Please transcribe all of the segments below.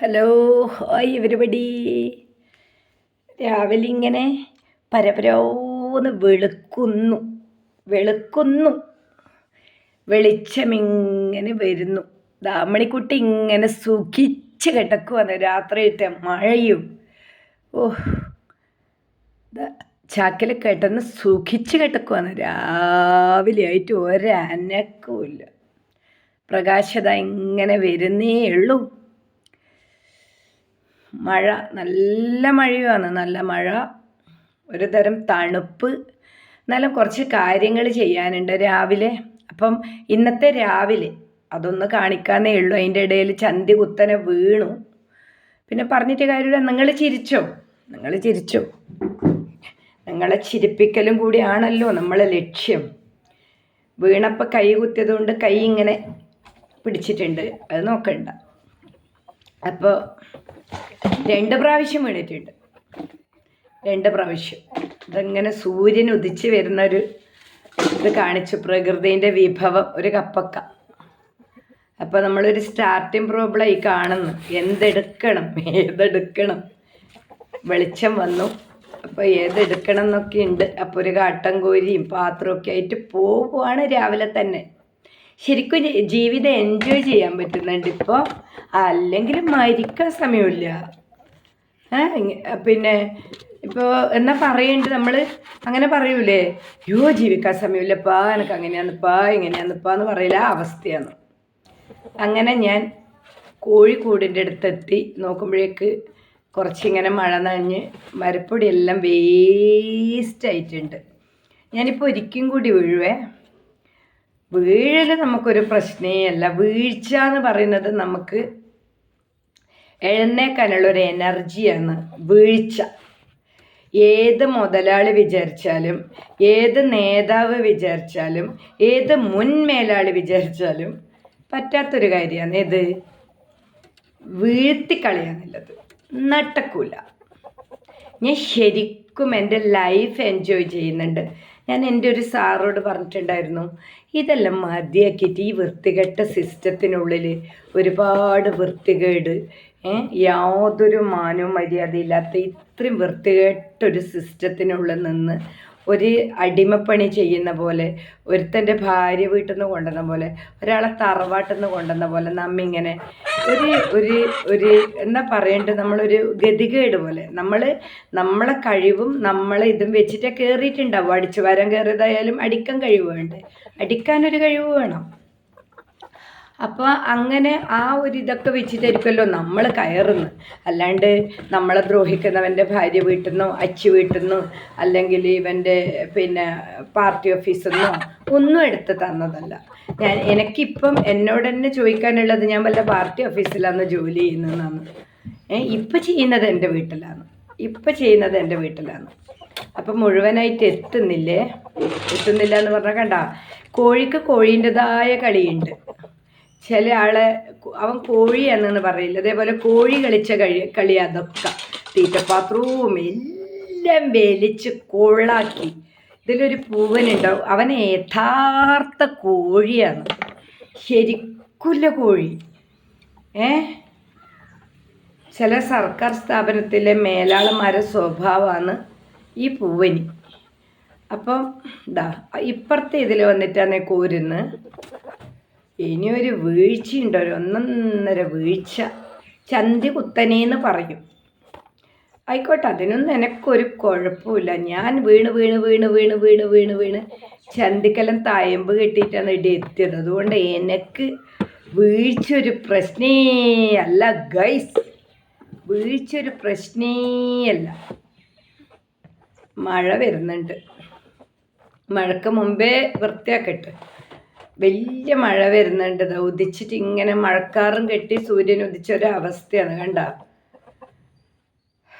Hello hi everybody രാവിലെ ഇങ്ങനെ പരപരോന്ന് വെളുക്കുന്നു വെളുക്കുന്നു. വെളിച്ചമിങ്ങനെ വരുന്നു. ദാമണിക്കുട്ടി ഇങ്ങനെ സുഖിച്ച് കിടക്കുവാണ്. രാത്രിയിലത്തെ മഴയും. ഓഹ് ചാക്കിൽ കിടന്ന് സുഖിച്ച് കിടക്കുവാണ്. രാവിലെ ആയിട്ട് ഒരനക്കവും പ്രകാശത ഇങ്ങനെ വരുന്നേ ഉള്ളൂ. മഴ നല്ല മഴയുമാണ് നല്ല മഴ ഒരു തരം തണുപ്പ്. എന്നാലും കുറച്ച് കാര്യങ്ങൾ ചെയ്യാനുണ്ട് രാവിലെ. അപ്പം ഇന്നത്തെ രാവിലെ അതൊന്ന് കാണിക്കാന്നേ ഉള്ളൂ. അതിന്റെ ഇടയിൽ ചന്തി കുത്തനെ വീണു. പിന്നെ പറഞ്ഞിട്ട് കാര്യമില്ല. നിങ്ങൾ ചിരിച്ചോ? നിങ്ങൾ ചിരിച്ചോ? നിങ്ങളെ ചിരിപ്പിക്കലും കൂടിയാണല്ലോ നമ്മളെ ലക്ഷ്യം. വീണപ്പോൾ കൈ കുത്തിയത് കൊണ്ട് കൈ ഇങ്ങനെ പിടിച്ചിട്ടുണ്ട്. അത് നോക്കണ്ട. അപ്പോൾ രണ്ട് പ്രാവശ്യം വീണിട്ടുണ്ട് രണ്ട് പ്രാവശ്യം. ഇതങ്ങനെ സൂര്യൻ ഉദിച്ച് വരുന്ന ഒരു ഇത് കാണിച്ചു. പ്രകൃതിന്റെ വിഭവം ഒരു കപ്പക്ക. അപ്പോൾ നമ്മളൊരു സ്റ്റാർട്ടിങ് പ്രോബ്ലം ഈ കാണുന്നു. എന്തെടുക്കണം? ഏതെടുക്കണം? വെളിച്ചം വന്നു. അപ്പോൾ ഏതെടുക്കണം എന്നൊക്കെ ഉണ്ട്. അപ്പോൾ ഒരു കാട്ടൻ കോരിയും പാത്രമൊക്കെ ആയിട്ട് പോവുകയാണ് രാവിലെ തന്നെ. ശരിക്കും ജീവിതം എൻജോയ് ചെയ്യാൻ പറ്റുന്നുണ്ട് ഇപ്പോൾ അല്ലെങ്കിൽ മരിക്കാൻ സമയമില്ല. പിന്നെ ഇപ്പോൾ എന്നാ പറയുന്നുണ്ട് നമ്മൾ അങ്ങനെ പറയൂലേ? യോ ജീവിക്കാൻ സമയമില്ലപ്പാ എനിക്ക് അങ്ങനെയാന്നിപ്പാ ഇങ്ങനെയാന്നിപ്പാ എന്ന് പറയില്ല അവസ്ഥയാണ്. അങ്ങനെ ഞാൻ കോഴിക്കൂടിന്റെ അടുത്തെത്തി. നോക്കുമ്പോഴേക്ക് കുറച്ചിങ്ങനെ മഴ നനഞ്ഞ് മരപ്പൊടിയെല്ലാം വേസ്റ്റ് ആയിട്ടുണ്ട്. ഞാനിപ്പോൾ ഒരിക്കും കൂടി വീഴുവേ വീഴൽ നമുക്കൊരു പ്രശ്നേ അല്ല വീഴ്ച എന്ന് പറയുന്നത് നമുക്ക് എഴുന്നേക്കാനുള്ള ഒരു എനർജിയാണ് വീഴ്ച. ഏത് മുതലാളി വിചാരിച്ചാലും ഏത് നേതാവ് വിചാരിച്ചാലും ഏത് മുൻ മേലാളി വിചാരിച്ചാലും പറ്റാത്തൊരു കാര്യമാണ് ഇത്. വീഴ്ത്തിക്കളയാന്നുള്ളത്. നട്ടക്കൂല. ഞാൻ ശരിക്കും എന്റെ ലൈഫ് എൻജോയ് ചെയ്യുന്നുണ്ട്. ഞാൻ എന്റെ ഒരു സാറോട് പറഞ്ഞിട്ടുണ്ടായിരുന്നു ഇതെല്ലാം മതിയാക്കിയിട്ട് ഈ വൃത്തികെട്ട സിസ്റ്റത്തിനുള്ളിൽ ഒരുപാട് വൃത്തികേട് യാതൊരു മാനവും മര്യാദയില്ലാത്ത ഇത്രയും വൃത്തികെട്ടൊരു സിസ്റ്റത്തിനുള്ളിൽ നിന്ന് ഒരു അടിമപ്പണി ചെയ്യുന്ന പോലെ ഒരുത്തന്റെ ഭാര്യ വീട്ടിൽ നിന്ന് കൊണ്ടുവന്ന പോലെ ഒരാളെ തറവാട്ടിൽ നിന്ന് കൊണ്ടുവന്ന പോലെ നമ്മിങ്ങനെ ഒരു ഒരു ഒരു എന്താ പറയേണ്ടത് നമ്മളൊരു ഗതികേട് പോലെ. നമ്മൾ നമ്മളെ കഴിവും നമ്മളെ ഇതും വെച്ചിട്ടേ കയറിയിട്ടുണ്ടാവും അടിച്ചു വരാൻ കയറിയതായാലും അടിക്കാൻ കഴിവ് വേണ്ടേ അടിക്കാനൊരു കഴിവ് വേണം. അപ്പോൾ അങ്ങനെ ആ ഒരു ഇതൊക്കെ വെച്ചിട്ടായിരിക്കുമല്ലോ നമ്മൾ കയറുന്നു അല്ലാണ്ട് നമ്മളെ ദ്രോഹിക്കുന്നവന്റെ ഭാര്യ വീട്ടിൽ നിന്നോ അച്ഛ വീട്ടിൽ നിന്നോ അല്ലെങ്കിൽ ഇവന്റെ പിന്നെ പാർട്ടി ഓഫീസിൽ നിന്നോ ഒന്നും എടുത്ത് തന്നതല്ല. ഞാൻ എനിക്കിപ്പം എന്നോട് തന്നെ ചോദിക്കാനുള്ളത് ഞാൻ വല്ല പാർട്ടി ഓഫീസിലാണ് ജോലി ചെയ്യുന്നതെന്നാണ്. ഇപ്പം ചെയ്യുന്നത് എന്റെ വീട്ടിലാണ് ഇപ്പം ചെയ്യുന്നത് എന്റെ വീട്ടിലാണ് അപ്പം മുഴുവനായിട്ട് എത്തുന്നില്ലേ? എത്തുന്നില്ല എന്ന് പറഞ്ഞാൽ കണ്ട കോഴിക്ക് കോഴീന്റെതായ കളിയുണ്ട്. ചില ആളെ അവൻ കോഴിയാണെന്ന് പറയില്ല. അതേപോലെ കോഴി കളിച്ച കഴി കളി അതൊക്കെ. തീറ്റപ്പാത്രവും എല്ലാം വലിച്ച് കൊള്ളാക്കി ഇതിലൊരു പൂവനുണ്ടാവും അവൻ യഥാർത്ഥ കോഴിയാണ്. ശരിക്കുള്ള കോഴി. ഏ? ചില സർക്കാർ സ്ഥാപനത്തിലെ മേലാളന്മാരെ സ്വഭാവമാണ് ഈ പൂവനി. അപ്പം ഇതാ ഇപ്പുറത്തെ ഇതിൽ വന്നിട്ടാണ് കോരുന്ന്. ഇനിയൊരു വീഴ്ചയുണ്ട് ഒരു ഒന്നൊന്നര വീഴ്ച. ചന്തി കുത്തനേന്ന് പറയും. ആയിക്കോട്ടെ അതിനൊന്നും എനിക്കൊരു കുഴപ്പമില്ല. ഞാൻ വീണ് വീണ് വീണ് വീണ് വീണ് വീണ് വീണ് ചന്തിക്കെല്ലാം തായമ്പ് കെട്ടിയിട്ടാണ് ഇവിടെ എത്തിയത്. അതുകൊണ്ട് എനിക്ക് വീഴ്ച ഒരു പ്രശ്നേ അല്ല ഗൈസ് വീഴ്ച ഒരു പ്രശ്നേ അല്ല. മഴ വരുന്നുണ്ട്. മഴക്ക് മുമ്പേ വൃത്തിയാക്കട്ടെ. വലിയ മഴ വരുന്നുണ്ട്. ഇത് ഉദിച്ചിട്ട് ഇങ്ങനെ മഴക്കാറും കെട്ടി സൂര്യൻ ഉദിച്ച ഒരു അവസ്ഥയാണ് കണ്ട.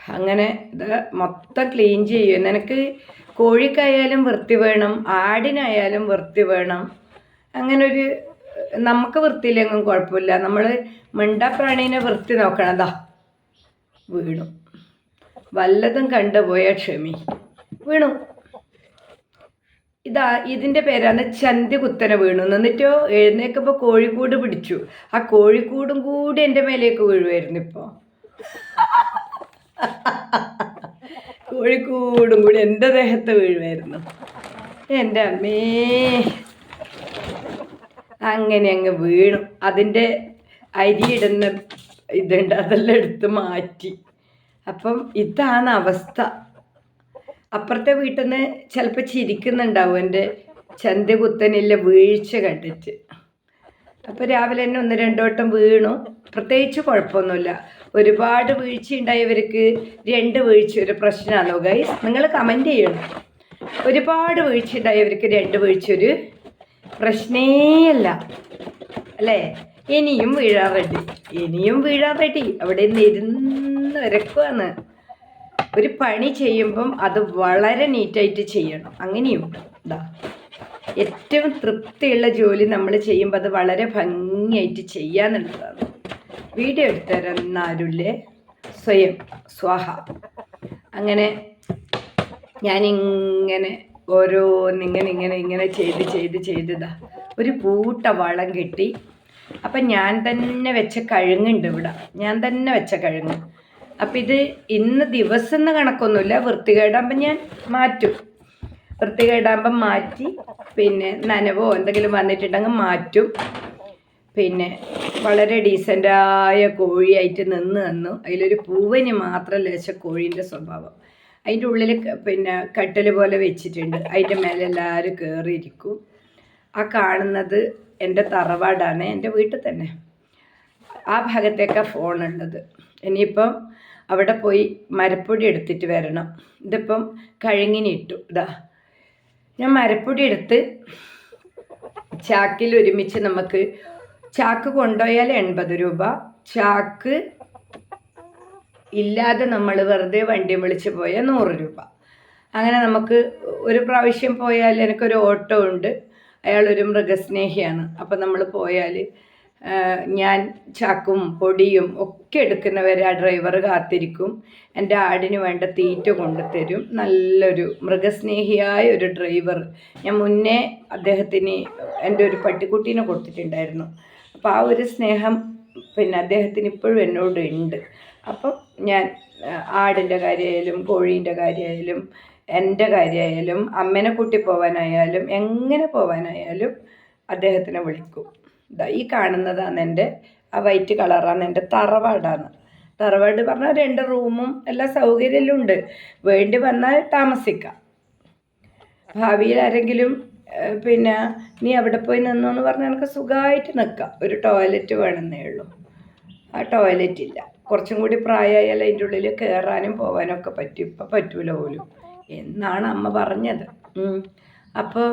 അങ്ങനെ ഇത് മൊത്തം ക്ലീൻ ചെയ്യും. നിനക്ക് കോഴിക്കായാലും വൃത്തി വേണം. ആടിനായാലും വൃത്തി വേണം. അങ്ങനെ ഒരു നമുക്ക് വൃത്തിയില്ലെങ്കിലും കുഴപ്പമില്ല. നമ്മൾ മിണ്ടാപ്രാണീനെ വൃത്തി നോക്കണതാ വീണു. വല്ലതും കണ്ടുപോയാ ക്ഷമി. വീണു. ഇതാ ഇതിന്റെ പേരാണ് ചന്തി കുത്തന വീണു. എന്നിട്ടോ എഴുന്നേക്കുമ്പോൾ കോഴിക്കൂട് പിടിച്ചു. ആ കോഴിക്കൂടും കൂടി എന്റെ മേലേക്ക് വീഴുമായിരുന്നു ഇപ്പോൾ കോഴിക്കൂടും കൂടി എന്റെ ദേഹത്ത് വീഴുമായിരുന്നു എന്റെ അമ്മേ. അങ്ങനെ അങ്ങ് വീണു. അതിന്റെ അരിയിടുന്ന ഇതുണ്ട് അതെല്ലാം എടുത്ത് മാറ്റി. അപ്പം ഇതാണ് അവസ്ഥ. അപ്പുറത്തെ വീട്ടിൽ നിന്ന് ചിലപ്പോൾ ചിരിക്കുന്നുണ്ടാവും എന്റെ ചന്ത കുത്തനില്ല വീഴ്ച കണ്ടിട്ട്. അപ്പോൾ രാവിലെ തന്നെ ഒന്ന് രണ്ടു വട്ടം വീണു. പ്രത്യേകിച്ച് കുഴപ്പമൊന്നുമില്ല. ഒരുപാട് വീഴ്ച ഉണ്ടായവർക്ക് രണ്ട് വീഴ്ച ഒരു പ്രശ്നമാണോ ഗൈസ് നിങ്ങൾ കമന്റ് ചെയ്യണം. ഒരുപാട് വീഴ്ച ഉണ്ടായവർക്ക് രണ്ട് വീഴ്ച ഒരു പ്രശ്നേയല്ല അല്ലേ. ഇനിയും വീഴാൻ ഇനിയും വീഴാൻ അവിടെ നിന്ന് ഇരുന്ന് ഒരു പണി ചെയ്യുമ്പം അത് വളരെ നീറ്റായിട്ട് ചെയ്യണം. അങ്ങനെയുണ്ട് ഇതാ ഏറ്റവും തൃപ്തിയുള്ള ജോലി നമ്മൾ ചെയ്യുമ്പോൾ അത് വളരെ ഭംഗിയായിട്ട് ചെയ്യാന്നുള്ളതാണ്. വീഡിയോ എടുത്തരാൻ ആരുല്ലേ സ്വയം സ്വാഹ. അങ്ങനെ ഞാനിങ്ങനെ ഓരോന്നിങ്ങനെ ഇങ്ങനെ ഇങ്ങനെ ചെയ്ത് ചെയ്ത് ചെയ്തതാ ഒരു പൂട്ട വളം കിട്ടി. അപ്പം ഞാൻ തന്നെ വെച്ച കഴുങ്ങുണ്ട് ഇവിടെ. ഞാൻ തന്നെ വെച്ച കഴുങ്ങ്. അപ്പം ഇത് ഇന്ന് ദിവസം എന്ന് കണക്കൊന്നുമില്ല. വൃത്തികേടാകുമ്പോൾ ഞാൻ മാറ്റും. വൃത്തികേടാകുമ്പം മാറ്റി പിന്നെ നനവോ എന്തെങ്കിലും വന്നിട്ടുണ്ടെങ്കിൽ മാറ്റും. പിന്നെ വളരെ ഡീസന്റായ കോഴിയായിട്ട് നിന്ന് നിന്നു അതിലൊരു പൂവന് മാത്രം ലേശ കോഴീന്റെ സ്വഭാവം. അതിന്റെ ഉള്ളിൽ പിന്നെ കട്ടൽ പോലെ വെച്ചിട്ടുണ്ട്. അതിന്റെ മേലെ എല്ലാവരും കയറിയിരിക്കും ആ കാണുന്നത് എന്റെ തറവാടാണ്. എന്റെ വീട്ടിൽ തന്നെ. ആ ഭാഗത്തേക്കാണ് ഫോണുള്ളത്. ഇനിയിപ്പം അവിടെ പോയി മരപ്പൊടി എടുത്തിട്ട് വരണം. ഇതിപ്പം കഴുങ്ങിനിട്ടു ഇതാ ഞാൻ മരപ്പൊടി എടുത്ത് ചാക്കിൽ ഒരുമിച്ച് നമുക്ക് ചാക്ക് കൊണ്ടുപോയാൽ എൺപത് രൂപ. ചാക്ക് ഇല്ലാതെ നമ്മൾ വെറുതെ വണ്ടി വിളിച്ച് പോയാൽ നൂറ് രൂപ. അങ്ങനെ നമുക്ക് ഒരു പ്രാവശ്യം പോയാൽ എനിക്കൊരു ഓട്ടോ ഉണ്ട്. അയാളൊരു മൃഗസ്നേഹിയാണ്. അപ്പം നമ്മൾ പോയാൽ ഞാൻ ചാക്കും പൊടിയും ഒക്കെ എടുക്കുന്നവരെ ആ ഡ്രൈവർ കാത്തിരിക്കും. എന്റെ ആടിന് വേണ്ട തീറ്റ കൊണ്ടുതരും. നല്ലൊരു മൃഗസ്നേഹിയായ ഒരു ഡ്രൈവർ ഞാൻ മുന്നേ അദ്ദേഹത്തിന് എന്റെ ഒരു പട്ടിക്കുട്ടീനെ കൊടുത്തിട്ടുണ്ടായിരുന്നു. അപ്പോൾ ആ ഒരു സ്നേഹം പിന്നെ അദ്ദേഹത്തിന് ഇപ്പോഴും എന്നോട് ഉണ്ട്. അപ്പം ഞാൻ ആടിന്റെ കാര്യമായാലും കോഴീന്റെ കാര്യമായാലും എന്റെ കാര്യമായാലും അമ്മേനെ കൂട്ടി പോവാനായാലും എങ്ങനെ പോവാനായാലും അദ്ദേഹത്തിനെ വിളിക്കും. ഈ കാണുന്നതാണ് എന്റെ ആ വൈറ്റ് കളറാണ് എന്റെ തറവാടാണ്. തറവാട് പറഞ്ഞാൽ രണ്ട് റൂമും എല്ലാ സൗകര്യമെല്ലാം ഉണ്ട്. വേണ്ടി വന്നാൽ താമസിക്കാം. ഭാവിയിൽ ആരെങ്കിലും പിന്നെ നീ അവിടെ പോയി നിന്നു എന്ന് പറഞ്ഞാൽ എനിക്ക് സുഖമായിട്ട് നിൽക്കാം. ഒരു ടോയ്ലറ്റ് വേണമെന്നേ ഉള്ളൂ. ആ ടോയ്ലറ്റ് ഇല്ല. കുറച്ചും കൂടി പ്രായമായാൽ അതിന്റെ ഉള്ളിൽ കയറാനും പോകാനും ഒക്കെ പറ്റും. ഇപ്പം പറ്റൂല പോലും. എന്നാണ് അമ്മ പറഞ്ഞത്. അപ്പോൾ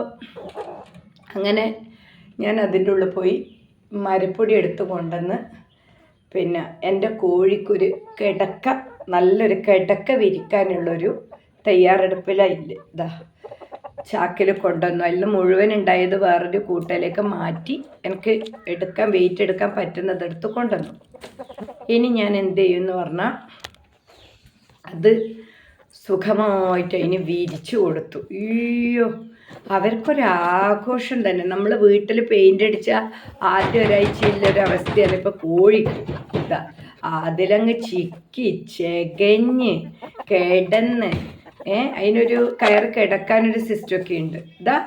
അങ്ങനെ ഞാൻ അതിന്റെ ഉള്ളിൽ പോയി മരപ്പൊടി എടുത്ത് കൊണ്ടുവന്ന് പിന്നെ എന്റെ കോഴിക്കൊരു കിടക്ക നല്ലൊരു കിടക്ക വിരിക്കാനുള്ളൊരു തയ്യാറെടുപ്പിലായില്ല ഇതാ ചാക്കിൽ കൊണ്ടുവന്നു. അതിൽ മുഴുവൻ ഉണ്ടായത് വേറൊരു കൂട്ടയിലേക്ക് മാറ്റി എനിക്ക് എടുക്കാൻ വെയിറ്റ് എടുക്കാൻ പറ്റുന്നത് എടുത്ത് കൊണ്ടുവന്നു. ഇനി ഞാൻ എന്ത് ചെയ്യുമെന്ന് പറഞ്ഞാൽ അത് സുഖമായിട്ട് അതിന് വിരിച്ചു കൊടുത്തു. അയ്യോ. അവർക്കൊരാഘോഷം തന്നെ. നമ്മൾ വീട്ടിൽ പെയിന്റ് അടിച്ച ആദ്യ ഒരു അവസ്ഥയാണ് ഇപ്പോൾ കോഴി ഇതാ. അതിലങ്ങ് ചിക്കി ചെകഞ്ഞ് കിടന്ന് ഏ അതിനൊരു കയർ കിടക്കാനൊരു സിസ്റ്റമൊക്കെ ഉണ്ട്. ഇതാ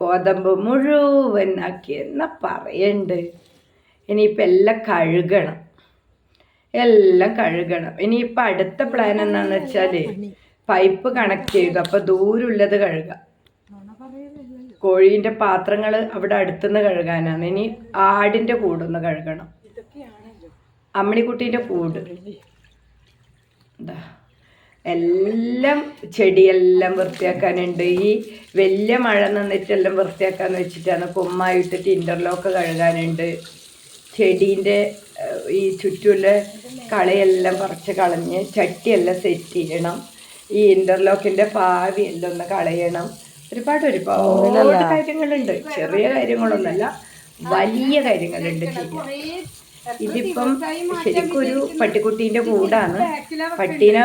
ഗോതമ്പ് മുഴുവൻ ആക്കി എന്നാ പറയണ്ട്. ഇനിയിപ്പോൾ എല്ലാം കഴുകണം. എല്ലാം കഴുകണം. ഇനിയിപ്പോൾ അടുത്ത പ്ലാൻ എന്താണെന്ന് വെച്ചാൽ പൈപ്പ് കണക്ട് ചെയ്തു. അപ്പോൾ ദൂരമുള്ളത് കഴുകാം. കോഴീന്റെ പാത്രങ്ങൾ അവിടെ അടുത്തുനിന്ന് കഴുകാനാണ്. ഇനി ആടിന്റെ കൂടൊന്ന് കഴുകണം. അമ്മിണിക്കുട്ടീന്റെ കൂട്. എന്താ എല്ലാം ചെടിയെല്ലാം വൃത്തിയാക്കാനുണ്ട്. ഈ വലിയ മഴ നിന്നിട്ടെല്ലാം വൃത്തിയാക്കാന്ന് വെച്ചിട്ടാണ് കുമ്മായിട്ടിട്ട് ഇന്റർലോക്ക് കഴുകാനുണ്ട്. ചെടീന്റെ ഈ ചുറ്റുമുള്ള കളയെല്ലാം പറിച്ച് കളഞ്ഞ് ചട്ടിയെല്ലാം സെറ്റ് ചെയ്യണം. ഈ ഇന്റർലോക്കിന്റെ പാവി എല്ലാം ഒന്ന് കളയണം. ഒരുപാട് ഒരുപാട് കാര്യങ്ങളുണ്ട്. ചെറിയ കാര്യങ്ങളൊന്നുമല്ല വലിയ കാര്യങ്ങളുണ്ട് ചെയ്യാൻ ഇതിപ്പം ശരിക്കും ഒരു പട്ടിക്കുട്ടീന്റെ കൂടാണ്. പട്ടീനെ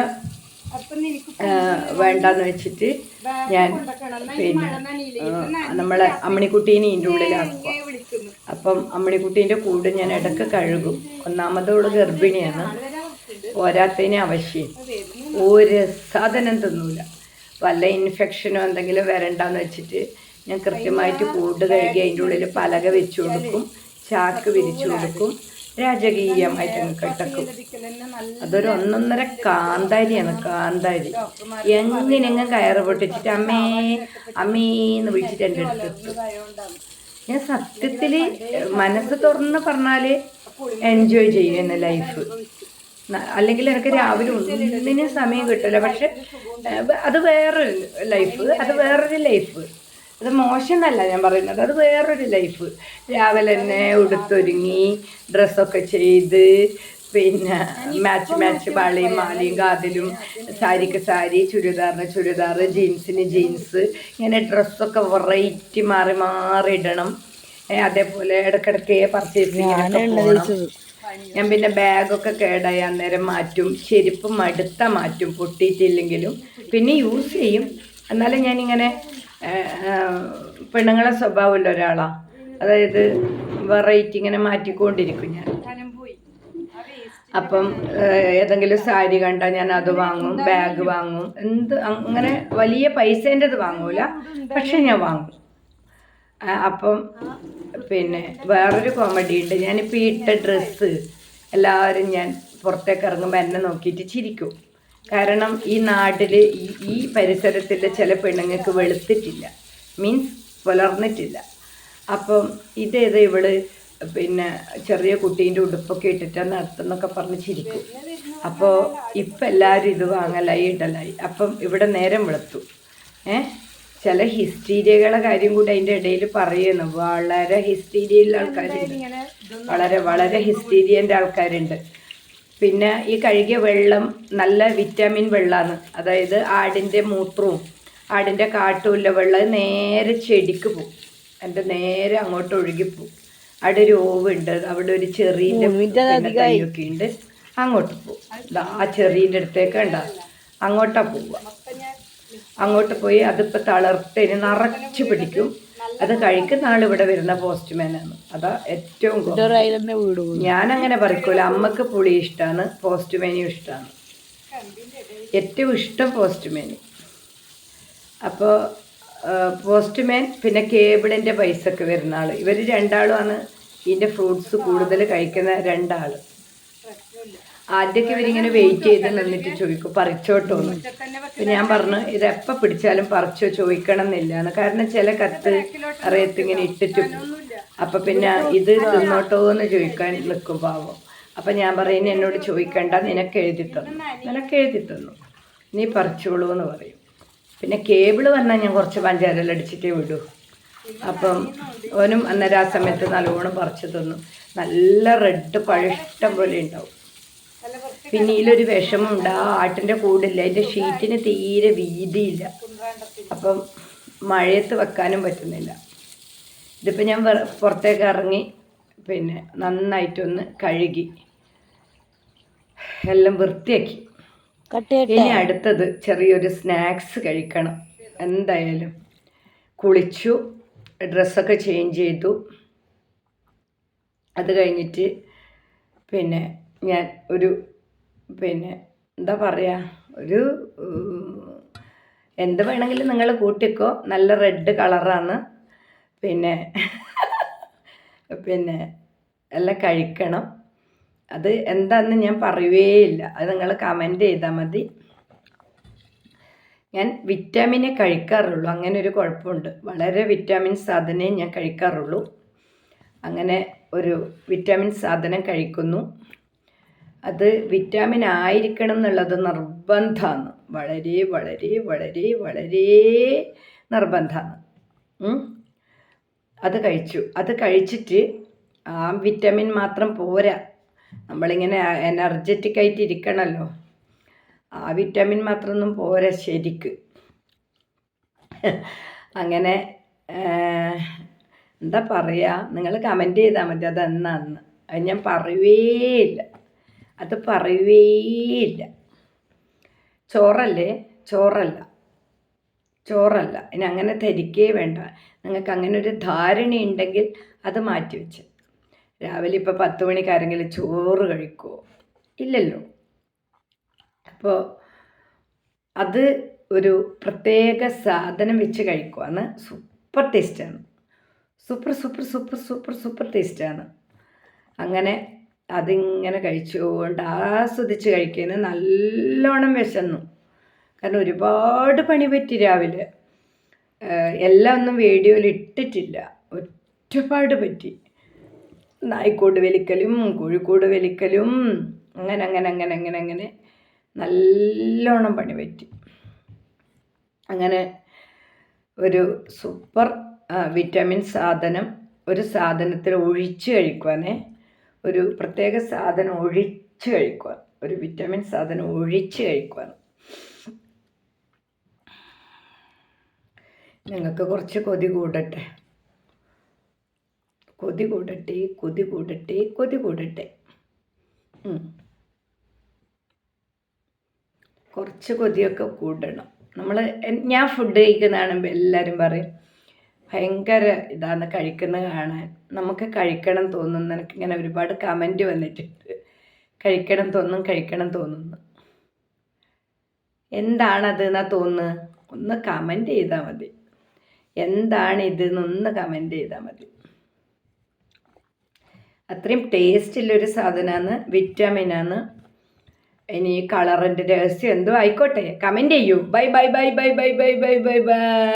വേണ്ടെന്ന് വേണ്ടാന്ന് വെച്ചിട്ട് ഞാൻ പിന്നെ നമ്മളെ അമ്മണിക്കുട്ടീനെ ഇതിന്റെ ഉള്ളിലാക്കുക അപ്പം അമ്മണിക്കുട്ടീന്റെ കൂട് ഞാൻ ഇടയ്ക്ക് കഴുകും. ഒന്നാമതോട് ഗർഭിണിയാണ്. പോരാത്തതിന് ആവശ്യം. ഒരു സാധനം തിന്നൂല. വല്ല ഇൻഫെക്ഷനോ എന്തെങ്കിലും വരണ്ടെന്ന് വെച്ചിട്ട് ഞാൻ കൃത്യമായിട്ട് കൂട് കഴുകി അതിന്റെ ഉള്ളിൽ പലക വെച്ചു കൊടുക്കും ചാക്ക് വിരിച്ചു കൊടുക്കും രാജകീയമായിട്ട് അങ്ങ് കിട്ടക്കും അതൊരു ഒന്നൊന്നര കാന്താരിയാണ് കാന്താരി. എങ്ങനെങ്ങ് കയറ് പൊട്ടിച്ചിട്ട് അമ്മേ അമ്മേന്ന് വിളിച്ചിട്ട് എന്റെ അടുത്ത് ഞാൻ സത്യത്തിൽ മനസ്സ് തുറന്ന് പറഞ്ഞാൽ എൻജോയ് ചെയ്യുന്ന ലൈഫ് അല്ലെങ്കിൽ എനിക്ക് രാവിലെ ഒന്നിന് സമയം കിട്ടില്ല പക്ഷെ അത് വേറൊരു ലൈഫ് അത് വേറൊരു ലൈഫ് അത് മോശം എന്നല്ല ഞാൻ പറയുന്നത്. അത് വേറൊരു ലൈഫ് രാവിലെ തന്നെ ഉടുത്തൊരുങ്ങി ഡ്രസ്സൊക്കെ ചെയ്ത് പിന്നെ മാച്ച് മാച്ച് വളയും മാലയും കാതിലും സാരിക്ക് സാരി ചുരിദാറിന് ചുരിദാർ ജീൻസിന് ജീൻസ് ഇങ്ങനെ ഡ്രസ്സൊക്കെ വെറൈറ്റി മാറി മാറി ഇടണം. അതേപോലെ ഇടയ്ക്കിടയ്ക്ക് പർച്ചേസ് പോകണം ഞാൻ പിന്നെ ബാഗൊക്കെ കേടായി അന്നേരം മാറ്റും. ചെരുപ്പ് മടുത്ത മാറ്റും. പൊട്ടിയിട്ടില്ലെങ്കിലും പിന്നെ യൂസ് ചെയ്യും. എന്നാലും ഞാനിങ്ങനെ പെണ്ണുങ്ങളെ സ്വഭാവമുള്ള ഒരാളാണ് അതായത് വെറൈറ്റി ഇങ്ങനെ മാറ്റിക്കൊണ്ടിരിക്കും ഞാൻ. അപ്പം ഏതെങ്കിലും സാരി കണ്ടാൽ ഞാൻ അത് വാങ്ങും ബാഗ് വാങ്ങും. എന്ത് അങ്ങനെ വലിയ പൈസേന്റെത് വാങ്ങൂല. പക്ഷെ ഞാൻ വാങ്ങും. അപ്പം പിന്നെ വേറൊരു കോമഡി ഉണ്ട്. ഞാനിപ്പോൾ ഈ ഇട്ട ഡ്രസ്സ് എല്ലാവരും ഞാൻ പുറത്തേക്ക് ഇറങ്ങുമ്പോൾ എന്നെ നോക്കിയിട്ട് ചിരിക്കും. കാരണം ഈ നാട്ടിൽ ഈ ഈ പരിസരത്തിലെ ചില പെണ്ണുങ്ങൾക്ക് വെളുത്തിട്ടില്ല. മീൻസ് പുലർന്നിട്ടില്ല. അപ്പം ഇതേത് ഇവൾ പിന്നെ ചെറിയ കുട്ടീന്റെ ഉടുപ്പൊക്കെ ഇട്ടിട്ടാണ് നടത്തുന്നൊക്കെ പറഞ്ഞ് ചിരിക്കും. അപ്പോൾ ഇപ്പം എല്ലാവരും ഇത് വാങ്ങലായി ഇടലായി. അപ്പം ഇവിടെ നേരം വെളുത്തു. ഏ? ചില ഹിസ്റ്റീരിയകളെ കാര്യം കൂടി അതിന്റെ ഇടയിൽ പറയുന്നു. വളരെ ഹിസ്റ്റീരിയയിലുള്ള ആൾക്കാരുണ്ട്. വളരെ വളരെ ഹിസ്റ്റീരിയന്റെ ആൾക്കാരുണ്ട്. പിന്നെ ഈ കഴുകിയ വെള്ളം നല്ല വിറ്റാമിൻ വെള്ളമാണ് അതായത് ആടിന്റെ മൂത്രവും ആടിന്റെ കാട്ടുമില്ല വെള്ളം നേരെ ചെടിക്ക് പോവും. എന്റെ നേരെ അങ്ങോട്ട് ഒഴുകിപ്പോവും. അവിടെ ഒരു ഓവുണ്ട് അവിടെ ഒരു ചെറിയ തൈയൊക്കെ ഉണ്ട്. അങ്ങോട്ട് പോവും. ആ ചെറീന്റെ അടുത്തേക്ക് ഉണ്ടാവും അങ്ങോട്ടാ പോവുക. അങ്ങോട്ട് പോയി അതിപ്പോൾ തളർത്ത് ഇനി നിറച്ച് പിടിക്കും. അത് കഴിക്കുന്ന ആൾ ഇവിടെ വരുന്ന പോസ്റ്റ്മാനാണ് അതാ ഏറ്റവും. ഞാൻ അങ്ങനെ പറിക്കൂല അമ്മയ്ക്ക് പുളി ഇഷ്ടമാണ് പോസ്റ്റ്മാനും ഇഷ്ടമാണ് ഏറ്റവും ഇഷ്ടം പോസ്റ്റ്മാന് അപ്പോൾ പോസ്റ്റ്മാൻ പിന്നെ കേബിളിന്റെ പൈസ ഒക്കെ വരുന്ന ആൾ ഇവർ രണ്ടാളുമാണ് ഇതിന്റെ ഫ്രൂട്ട്സ് കൂടുതൽ കഴിക്കുന്ന രണ്ടാൾ ആദ്യമൊക്കെ ഇവരിങ്ങനെ വെയിറ്റ് ചെയ്ത് നിന്നിട്ട് ചോദിക്കും പറിച്ചോട്ടോന്ന് അപ്പം ഞാൻ പറഞ്ഞു ഇത് എപ്പ പിടിച്ചാലും പറിച്ചോ ചോദിക്കണം എന്നില്ലാന്ന് കാരണം ചില കത്ത് അറിയത്ത് ഇങ്ങനെ ഇട്ടിട്ട് അപ്പൊ പിന്നെ ഇത് തിന്നോട്ടോ എന്ന് ചോദിക്കാൻ നിൽക്കും പാവം. അപ്പം ഞാൻ പറയുന്നത് എന്നോട് ചോദിക്കണ്ട നിനക്ക് എഴുതി തന്നു. നിനക്ക് എഴുതി തന്നു. നീ പറിച്ചോളൂ എന്ന് പറയും. പിന്നെ കേബിൾ വന്നാൽ ഞാൻ കുറച്ച് പഞ്ചാരലടിച്ചിട്ടേ വിടൂ. അപ്പം ഓനും അന്നേരം ആ സമയത്ത് നല്ലോണം പറിച്ചു തന്നു. നല്ല റെഡ് പഴഷ്ടം പോലെ ഉണ്ടാവും. പിന്നെ ഇതിലൊരു വിഷമമുണ്ട്. ആ ആട്ടിന്റെ കൂടില്ല. അതിന്റെ ഷീറ്റിന് തീരെ വീതിയില്ല. അപ്പം മഴയത്ത് വെക്കാനും പറ്റുന്നില്ല. ഇതിപ്പോൾ ഞാൻ പുറത്തേക്ക് ഇറങ്ങി പിന്നെ നന്നായിട്ടൊന്ന് കഴുകി എല്ലാം വൃത്തിയാക്കി. ഇനി അടുത്തത് ചെറിയൊരു സ്നാക്സ് കഴിക്കണം. എന്തായാലും കുളിച്ചു ഡ്രസ്സൊക്കെ ചേഞ്ച് ചെയ്തു. അത് കഴിഞ്ഞിട്ട് പിന്നെ ഞാൻ ഒരു പിന്നെ എന്താ പറയുക ഒരു എന്ത് വേണമെങ്കിലും നിങ്ങൾ കൂട്ടിക്കോ. നല്ല റെഡ് കളറാണ്. പിന്നെ പിന്നെ എല്ലാം കഴിക്കണം. അത് എന്താന്ന് ഞാൻ പറയുകയില്ല അത് നിങ്ങൾ കമന്റ് ചെയ്താൽ മതി. ഞാൻ വിറ്റാമിനെ കഴിക്കാറുള്ളൂ. അങ്ങനെ ഒരു കുഴപ്പമുണ്ട്. വളരെ വിറ്റാമിൻ സാധനേ ഞാൻ കഴിക്കാറുള്ളൂ. അങ്ങനെ ഒരു വിറ്റാമിൻ സാധനം കഴിക്കുന്നു. അത് വിറ്റാമിൻ ആയിരിക്കണം എന്നുള്ളത് നിർബന്ധമാണ്. വളരെ വളരെ വളരെ വളരെ നിർബന്ധമാണ്. അത് കഴിച്ചു. അത് കഴിച്ചിട്ട് ആ വിറ്റാമിൻ മാത്രം പോരാ. നമ്മളിങ്ങനെ എനർജറ്റിക് ആയിട്ട് ഇരിക്കണമല്ലോ ആ വിറ്റാമിൻ മാത്രമൊന്നും പോരാ ശരിക്ക്. അങ്ങനെ എന്താ പറയുക നിങ്ങൾ കമന്റ് ചെയ്താൽ മതി. അത് എന്നാന്ന് അത് ഞാൻ പറയുകയില്ല അത് പറയുകയില്ല ചോറല്ലേ? ചോറല്ല. ചോറല്ല. ഇനി അങ്ങനെ ധരിക്കേ വേണ്ട. നിങ്ങൾക്ക് അങ്ങനെ ഒരു ധാരണയുണ്ടെങ്കിൽ അത് മാറ്റിവെച്ച് രാവിലെ ഇപ്പോൾ പത്ത് മണിക്കാരെങ്കിലും ചോറ് കഴിക്കുമോ ഇല്ലല്ലോ. അപ്പോൾ അത് ഒരു പ്രത്യേക സാധനം വെച്ച് കഴിക്കുവാന്ന് സൂപ്പർ ടേസ്റ്റാണ്. Super super super super super ടേസ്റ്റാണ്. അങ്ങനെ അതിങ്ങനെ കഴിച്ചുകൊണ്ട് ആസ്വദിച്ച് കഴിക്കുന്നത് നല്ലോണം വിശന്നു. കാരണം ഒരുപാട് പണി പറ്റി രാവിലെ. എല്ലാം ഒന്നും വീഡിയോയിൽ ഇട്ടിട്ടില്ല ഒരുപാട് പറ്റി. നായ്ക്കോട് വലിക്കലും കോഴിക്കോട് വലിക്കലും അങ്ങനെ അങ്ങനെ അങ്ങനെ അങ്ങനെ അങ്ങനെ നല്ലോണം പണി പറ്റി. അങ്ങനെ ഒരു സൂപ്പർ വിറ്റാമിൻ സാധനം ഒരു സാധനത്തിൽ ഒഴിച്ച് കഴിക്കുവാനേ. ഒരു പ്രത്യേക സാധനം ഒഴിച്ച് കഴിക്കുവാൻ ഒരു വിറ്റാമിൻ സാധനം ഒഴിച്ച് കഴിക്കുവാൻ. നിങ്ങൾക്ക് കുറച്ച് കൊതി കൂടട്ടെ. കൊതി കൂടട്ടെ കൊതി കൂടട്ടെ കൊതി കൂടട്ടെ. കുറച്ച് കൊതിയൊക്കെ കൂടണം. നമ്മൾ ഞാൻ ഫുഡ് കഴിക്കുന്ന എല്ലാവരും പറയും. ഭയങ്കര ഇതാണ് കഴിക്കുന്നത് കാണാൻ. നമുക്ക് കഴിക്കണം തോന്നുന്നു. എനിക്ക് ഇങ്ങനെ ഒരുപാട് കമന്റ് വന്നിട്ടുണ്ട്. കഴിക്കണം തോന്നും കഴിക്കണം തോന്നുന്നു. എന്താണത് എന്നാ തോന്നുന്നത് ഒന്ന് കമന്റ് ചെയ്താൽ മതി. എന്താണ് ഇത് എന്നൊന്ന് കമന്റ് ചെയ്താൽ മതി. അത്രയും ടേസ്റ്റുള്ളൊരു സാധനമാണ് വിറ്റാമിനാണ് ഇനി കളറിന്റെ രഹസ്യം എന്തോ ആയിക്കോട്ടെ. കമന്റ് ചെയ്യൂ. Bye bye bye bye bye bye bye bye bye